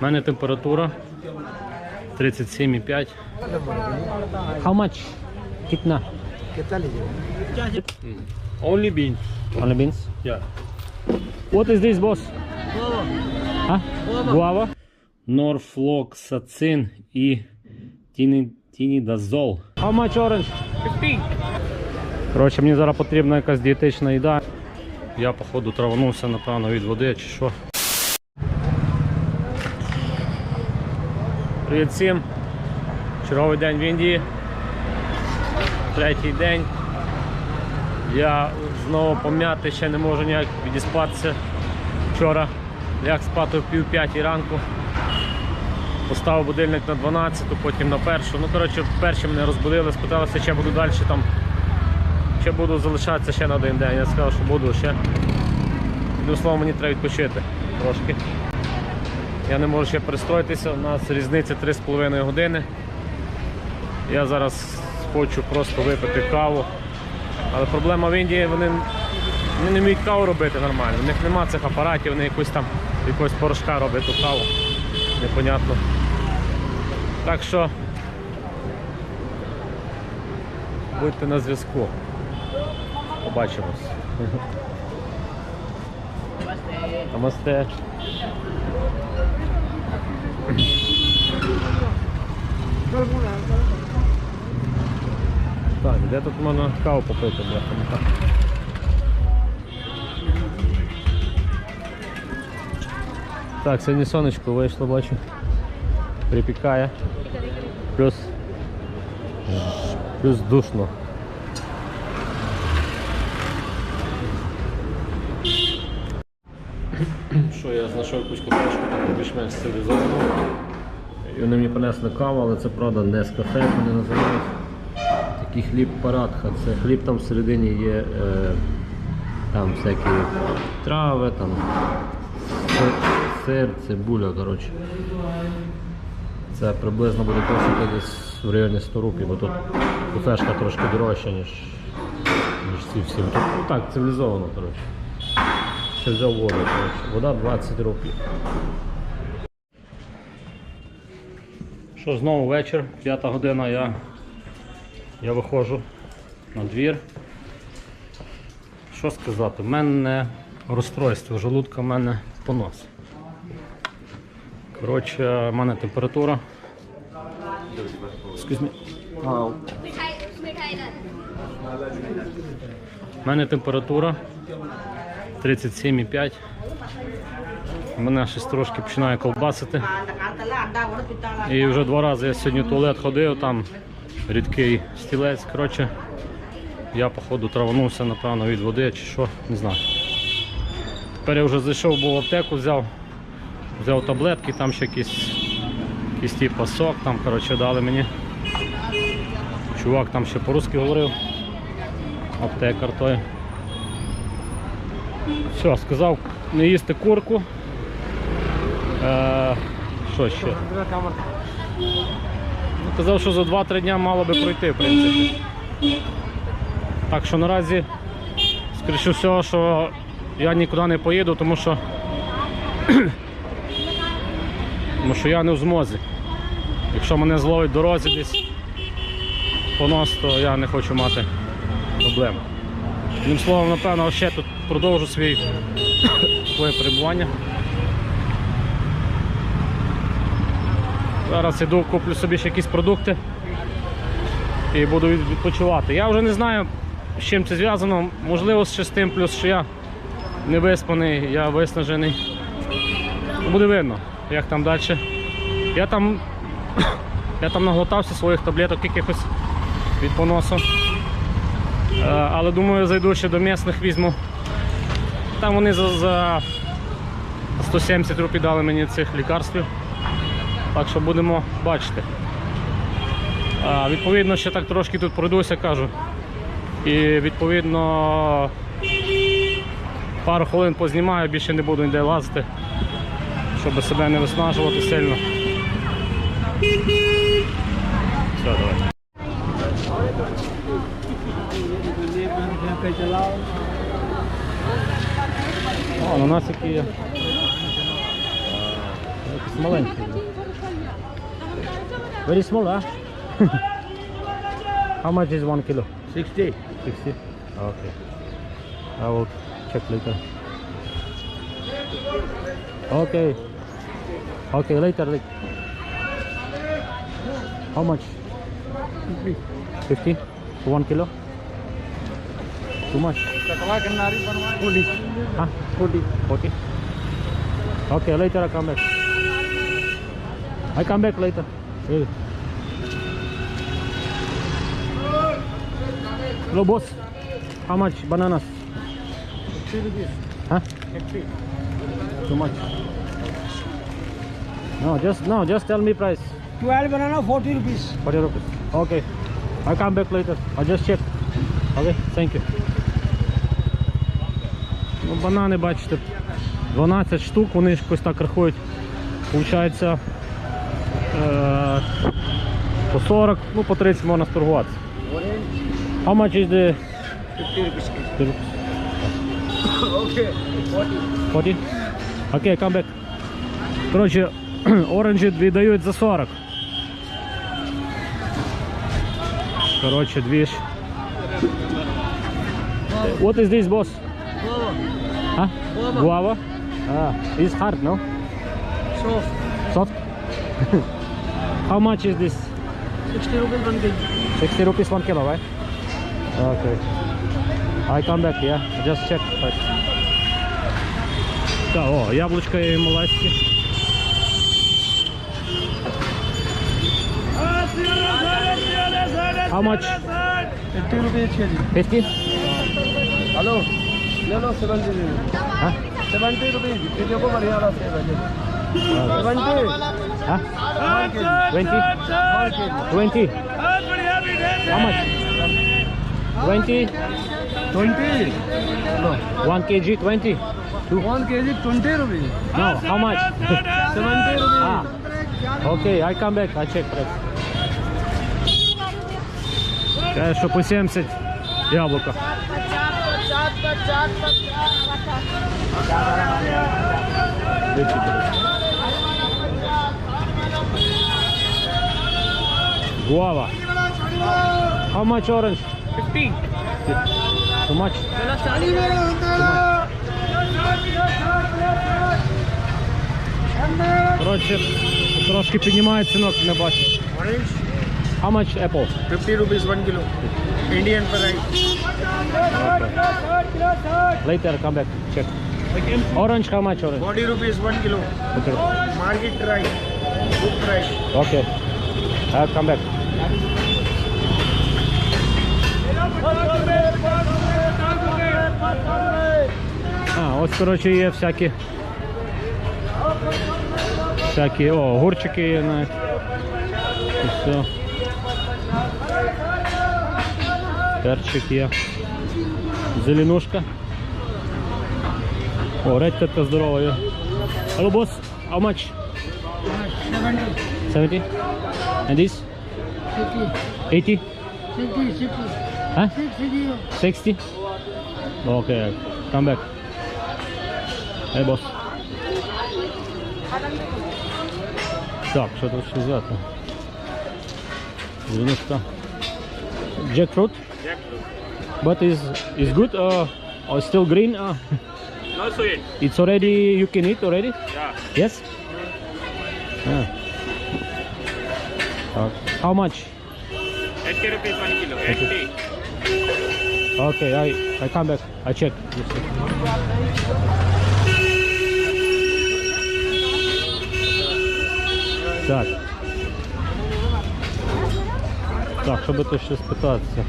У мене температура 37,5. How much? Кітна? Only beans. Only beans? Yeah. What is this, boss? А? Гуава. Норфлоксацин і тіні- тінідазол. How much orange? 15. Коротше, мені зараз потрібна якась дієтична їда. Я, походу, траванувся, напевно, від води чи що. Привіт всім. Черговий день в Індії. Третій день. Я знову пом'яти ще не можу ніяк відіспатися. Вчора ляг спати в пів п'ятій ранку. Поставив будильник на 12, потім на першу. Ну, коротше, перші мене розбудили, спиталися, чи я буду далі там. Чи буду залишатися ще на один день. Я сказав, що буду ще. Одним словом, мені треба відпочити трошки. Я не можу ще перестроїтися, у нас різниця 3,5 години. Я зараз хочу просто випити каву. Але проблема в Індії, вони, вони не вміють каву робити нормально. У них нема цих апаратів, вони якусь там якогось порошка роблять ту каву. Непонятно. Так що будьте на зв'язку. Побачимось. Намасте. Так, де тут можна каву попити, бляха? Так, сьогодні сонечко вийшло, бачу. Припікає. Плюс. Плюс душно. Що, я знайшов кучку трошки таку більш-менш цивілізовану. І вони мені принесли каву, але це правда не з кафе, вони називають. Такий хліб парадха. Це хліб там всередині є е, там всякі трави, там сир, сир цибуля, коротше. Це приблизно буде коштувати десь в районі 100 рупій, бо тут кафешка трошки дорожча, ніж, ніж ці всі. Тут, ну так, цивілізовано, коротше. Ще взяв воду, коротше. Вода 20 рупій. Що, знову вечір, п'ята година я, я виходжу на двір. Що сказати? У мене розстройство желудка, в мене понос. Коротше, в мене температура. У мене температура 37,5. Мене щось трошки починає колбасити. І вже два рази я сьогодні в туалет ходив, там рідкий стілець. Коротше, я походу траванувся, напевно, від води чи що, не знаю. Тепер я вже зайшов, був в аптеку, взяв, взяв таблетки, там ще якийсь, якийсь типу сок, там коротше, дали мені. Чувак там ще по-русски говорив. Аптекар той. Все, сказав не їсти курку. Е, що ще? Ну, Казав, що за 2-3 дня мало би пройти, в принципі. Так що наразі, скоріше всього, що я нікуди не поїду, тому що тому що я не в змозі. Якщо мене зловить дорозі десь понос, то я не хочу мати проблем. Одним словом, напевно, ще тут продовжу свій, своє перебування. Зараз іду, куплю собі ще якісь продукти і буду відпочивати. Я вже не знаю, з чим це зв'язано. Можливо, з шестим, плюс що я не виспаний, я виснажений. Ну, Буде видно, як там далі. Я там, я там наглотався своїх таблеток якихось від поносу. Е, Але думаю, зайду ще до місних візьму. Там вони за, за 170 рупій дали мені цих лікарств. Так що будемо бачити. А, відповідно, ще так трошки тут пройдуся, кажу. І відповідно пару хвилин познімаю, більше не буду ніде лазити, щоб себе не виснажувати сильно. Все, давай. О, ананасики є. Якісь маленький. Very small, huh? How much is one kilo? 60. 60? Okay. I will check later. Okay. Okay, later. Later. How much? 50. 50? One kilo? Too much? 40. Huh? 40. 40? Okay, later I come back. I come back later. Hello, boss. How much bananas? 50 rupees. Huh? 50. Too much. No, just no, just tell me price. 12 banana 40 rupees. 40 rupees. Okay. I'll come back later. I'll just check. Okay, thank you. Ну, банани, бачите, 12 штук, вони ж якось так рахують. Получається е, по 40, ну по 30 можна сторгуватися. Orange How much is the 50 rupees. the okay. 40. 40? Окей, come back. Коротше, оранжі віддають за 40. Коротше, дві ж. What is this, boss? Guava. Huh? Guava. Guava? Ah, it's hard, no? Soft. Soft? How much is this? 60 rupees 1 kg. 60 rupees one kilo, right? Okay. I come back, yeah. Just check. first. Так, о, яблучка і малайські. How much? 50 rupees kg. 50? हेलो ले लो 70 दे दो Huh? 70 रुपीस ये देखो बढ़िया वाला सेब है देखो 70 Huh? 20? 20? How much? 20? 20 low 1 kg 20? 1 kg 20 rupees No, how much? 70 rupees ah. Okay, I come back, I check price. Каже, що по 70 яблука. Guava. How much orange? 50 Too much? Коротше, трошки піднімає цінок, не бачу. orange How much apple? 50 rupees 1 kilo Indian variety Later, come back, check. Orange, how much orange? 40 rupees 1 kilo Okay. market price good price Okay. I'll come back. А, ось, коротше, є всякі. Всякі, о, огурчики є навіть. І все. Перчик є. Зеленушка. О, редька здорова є. Boss. How much? 70? And this? 80? Huh? 60? Okay, come back. Hey, boss. Так, що тут ще взяти? Зеленушка. Jackfruit? But is is good uh, or still green? Uh, No sweet. it's already you can eat already? Yeah. Yes? Yeah. Uh, How much? 80 rupees 1 kilo. 80. Okay, I, I come back. I check. Так. Так, щоб тут ще спитатися.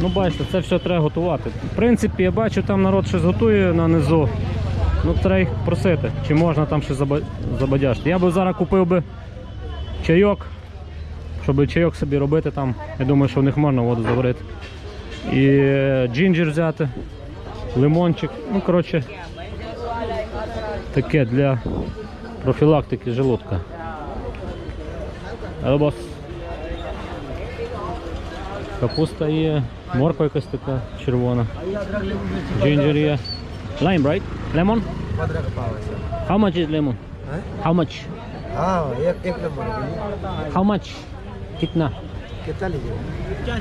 Ну, бачите, це все треба готувати. В принципі, я бачу, там народ щось готує на низу. Ну, треба їх просити, чи можна там щось заба- забадяжити. Я би зараз купив би чайок, щоб чайок собі робити там. Я думаю, що в них можна воду заварити. І е, джинджер взяти, лимончик. Ну, коротше, таке для профілактики желудка. Але. Капуста є, морква якась така червона. Джинджер є. Lime, right? Lemon? How much is lemon? How much? How much कितना? कितना लीजिएगा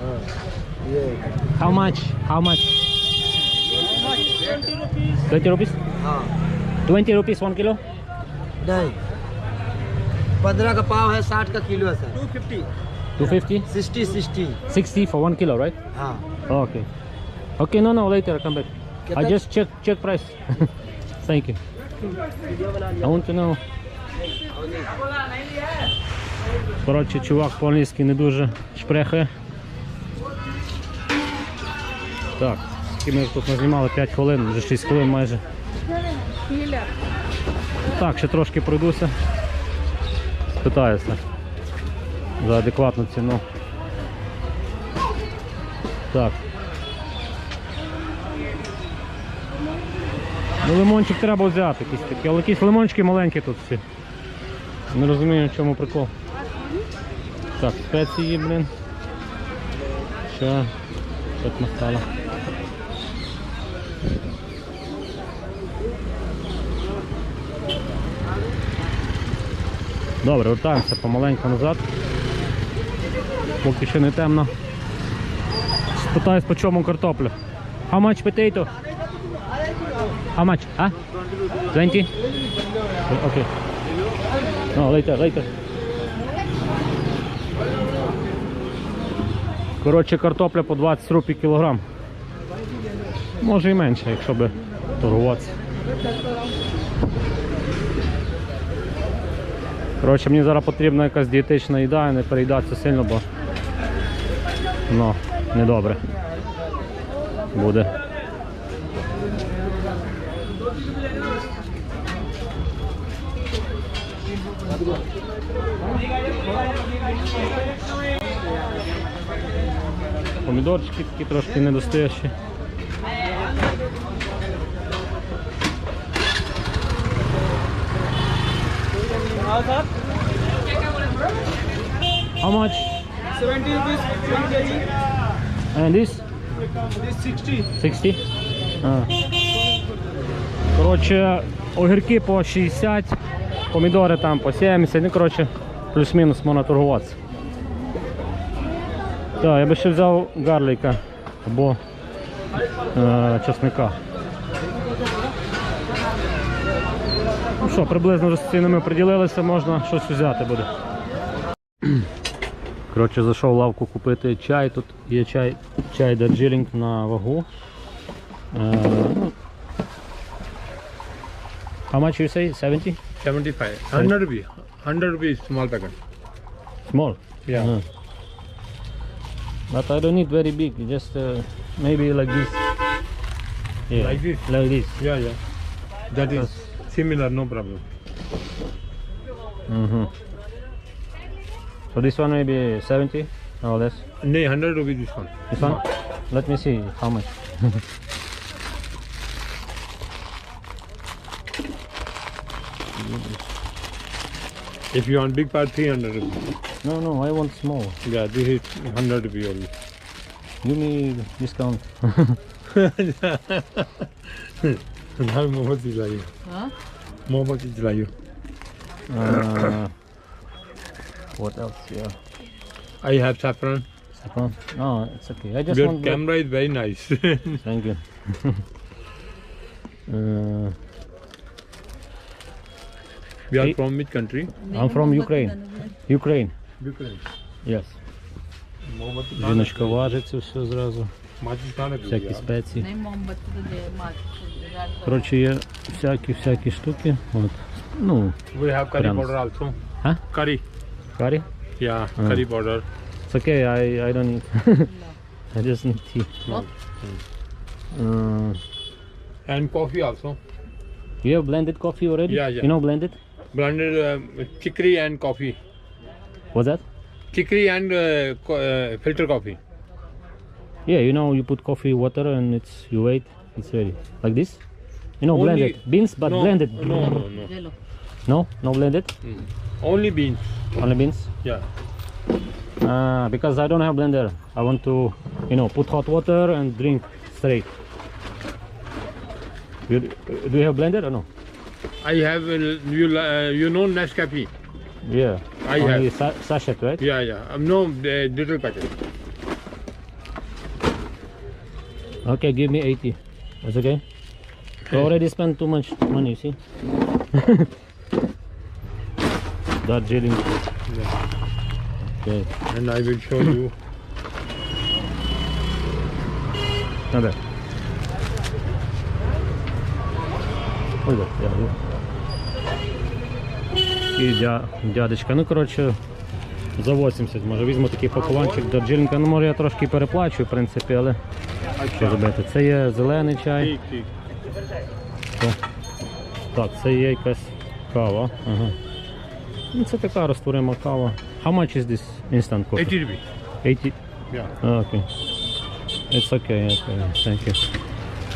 हाँ, ये how much how much twenty rupees हाँ। Twenty rupees one kilo नहीं। पंद्रह का पाव है साठ का किलो है sir. Two fifty two fifty sixty sixty. Sixty for one kilo right हाँ। Okay okay no no later come back I just check check price thank you I want to know. Коротше, чувак по-англійськи не дуже шпрехає. Так, скільки ми тут назнімали 5 хвилин, вже 6 хвилин майже. Так, ще трошки пройдуся. Питаюся за адекватну ціну. Так. Ну, лимончик треба взяти якийсь такий, але якісь лимончики маленькі тут всі. Не розумію, в чому прикол. Так, спеції, блін. Ще тут масала. Добре, вертаємося помаленьку назад. Поки ще не темно. Спитаюсь, по чому картопля. How much potato? How much? Huh? 20? Okay. No, later, later. Коротше, картопля по 20 рупій кілограм. Може і менше, якщо би торгуватися. Коротше, мені зараз потрібна якась дієтична їда не переїдатися сильно, бо ну, недобре буде. помідорчики такі трошки недостоящі. How much? 70 rupees, 1 kg. And this? This 60. 60? А. Коротше, огірки по 60, помідори там по 70, ну коротше, плюс-мінус можна торгуватися. Так, я би ще взяв гарліка або е, чесника. Ну що, приблизно вже з цінами приділилися, можна щось взяти буде. Коротше, зайшов в лавку купити чай. Тут є чай, чай Дарджилінг на вагу. Е, ну, How much you say? 70? 75 100 rupees 100 rupees small packet Small? Yeah. Uh. But I don't need very big, just uh, maybe like this. Yeah, Like this? Like this. yeah yeah that is similar no problem hmm So this one maybe 70 or less. no 100 rupees this one This one? Let me see how much. if you want big part 300 rupees No, no, I want small. yeah this is 100 rupees only Give me discount. now मोहब्बत दिलाइए मोहब्बत दिलाइए Uh, what else? Yeah. I have saffron Saffron? No, it's okay. I just your want. black- camera is very nice Thank you. uh, we are Hey. from which country I'm from Ukraine. Ukraine. Yes. Жіночка важить все зразу. Всякі спеції. Коротше, є всякі-всякі штуки. Ну, We have curry powder also. Huh? Curry. Curry? Yeah, curry powder. It's okay, I, I don't need. I just need tea. What? Uh, And coffee also. you have blended coffee already? Yeah, yeah. You know blended? Blended um, chicory and coffee. What's that? chicory and uh, co- uh, filter coffee Yeah, you know, you put coffee, water, and it's you wait, it's ready. Like this? You know, Only- blended. Beans, but no, blended. no no no No? No blended? only beans Only beans? yeah Uh, because I don't have blender. I want to, you know, put hot water and drink straight. You, do you have blender or no? I have, uh, you, uh, you know Nescafe? Yeah. I Only have. Sa sachet, right? Yeah, yeah. Um, no, uh, digital little packet. Okay, give me 80. That's okay? I already spent too much money, see? that jailing. Okay. And I will show you. Not bad. Yeah. yeah. І дя, дядечка, ну коротше, за 80, може візьму такий пакуванчик Дарджілінка. Ну може я трошки переплачу, в принципі, але що робити? Це є зелений чай. О, Так, це є якась кава. Ага. Ну, це така розтворима кава. How much is this instant coffee? 80 rupees. 80? Yeah. Ah, okay. It's okay, okay. Thank you.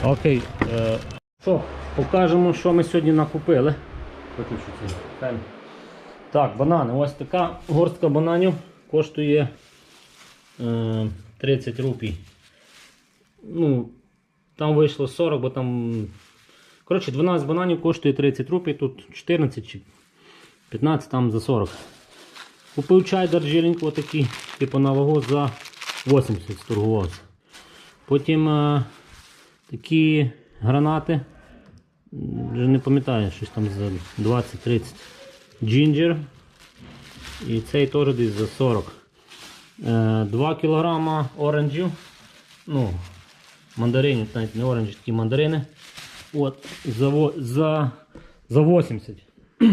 Окей. Е, що, покажемо, що ми сьогодні накупили. Виключу фен. Так, банани. Ось така горстка бананів коштує е, 30 рупій. Ну, там вийшло 40, бо там. Коротше, 12 бананів коштує 30 рупій, тут 14 чи 15 там за 40. Купив чай Дарджілінг отакий, типу на вагу за 80 сторгувався. Потім е, такі гранати. Вже не пам'ятаю, щось там за 20-30 джинджер. І цей теж десь за 40. Е, 2 кг оранжів. Ну, мандаринів, навіть не оранжі, такі мандарини. От, за, за, за 80.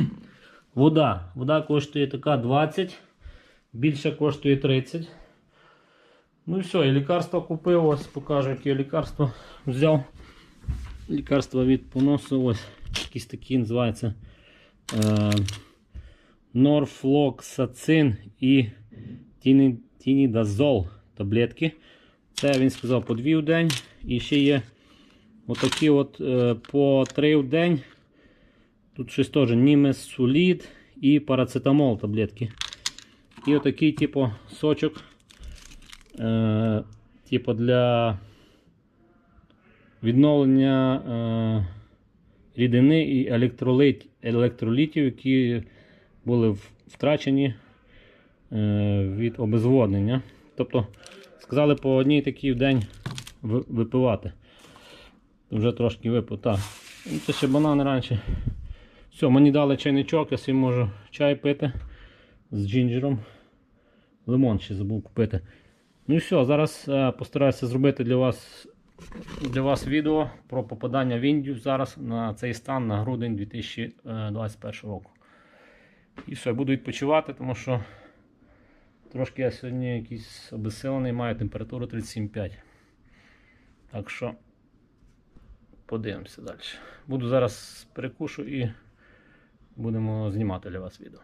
Вода. Вода коштує така 20, більша коштує 30. Ну і все, і лікарство купив, ось покажу, яке лікарство взяв. Лікарство від поносу, ось якісь такі називаються е, Норфлоксацин і Тінідазол таблетки. Це він сказав по 2 в день. І ще є отакі от е, по 3 в день. Тут щось теж німесулід і парацетамол таблетки. І отакий, типу, сочок. Е, типу для відновлення е, рідини і електролит, електролітів, які були втрачені е, від обезводнення. Тобто, сказали по одній такій в день випивати. Вже трошки випив. Так. Ну, Це ще банани раніше. Все, мені дали чайничок, я собі можу чай пити з джинджером. Лимон ще забув купити. Ну і все, зараз е, постараюся зробити для вас, для вас відео про попадання в Індію зараз на цей стан на грудень 2021 року. І все, буду відпочивати, тому що трошки я сьогодні якийсь обесилений, маю температуру 37,5. Так що подивимося далі. Буду зараз перекушу і будемо знімати для вас відео.